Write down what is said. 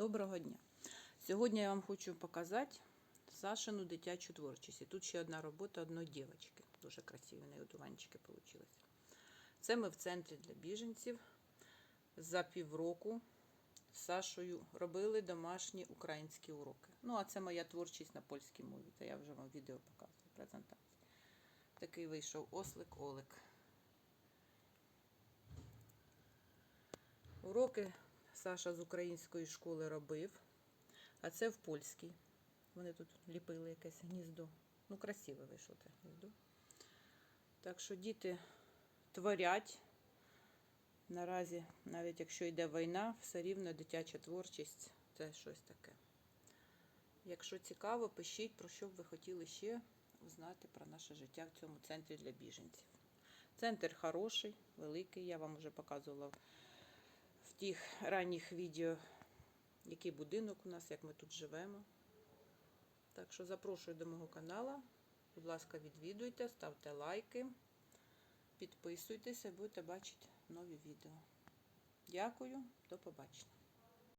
Доброго дня! Сьогодні я вам хочу показати Сашину дитячу творчість. І тут ще одна робота одної дівчинки. Дуже красиві неї одуванчики вийшли. Це ми в центрі для біженців. За півроку з Сашою робили домашні українські уроки. Ну, а це моя творчість на польській мові. Це я вже вам відео показую, презентацію. Такий вийшов ослик Олик. Уроки Саша з української школи робив, а це в польській. Вони тут ліпили якесь гніздо. Ну, красиве вийшло те гніздо. Так що діти творять. Наразі, навіть якщо йде війна, все рівно дитяча творчість це щось таке. Якщо цікаво, пишіть, про що б ви хотіли ще узнати про наше життя в цьому центрі для біженців. Центр хороший, великий, я вам вже показувала тих ранніх відео, який будинок у нас, як ми тут живемо. Так що запрошую до мого каналу. Будь ласка, відвідуйте, ставте лайки, підписуйтеся, будете бачити нові відео. Дякую, до побачення.